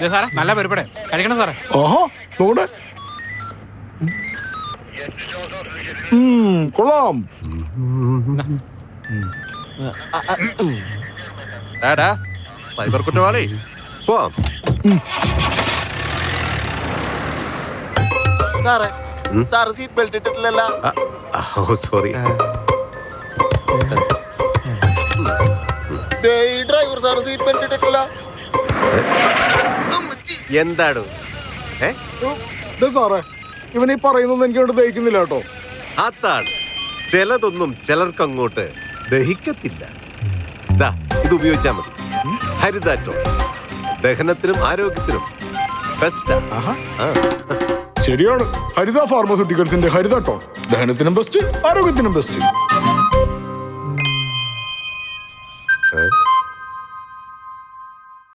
ഇത് സാറേ നല്ല പരിപാടി. കഴിക്കണം സാറേ. ഓഹോ തോട്. ഉം, കൊള്ളാം. സൈബർ കുറ്റവാളി. പോവാം സാറേ sir seat belt ഇട്ടിട്ടില്ലല്ലോ. Sorry driver sir seat belt ഇട്ടിട്ടില്ല. എന്താടോ? സാറേ ഇവൻ പറയുന്നൊന്നും എനിക്ക് കൊണ്ട് ദഹിക്കുന്നില്ല കേട്ടോ. അതാണ്. ചിലതൊന്നും ചിലർക്ക് അങ്ങോട്ട് ദഹിക്കത്തില്ല. ദാ ഇത് ഉപയോഗിച്ചാൽ മതി. ഹരിതാറ്റോ ദഹനത്തിനും ആരോഗ്യത്തിനും ബെസ്റ്റാ ശരിയാണ്. ഹരിത ഫാർമസ്യൂട്ടിക്കൽസിന്റെ ഹരിതാട്ടോ. ദഹനത്തിനും ബെസ്റ്റ് ആരോഗ്യത്തിനും ബെസ്റ്റ്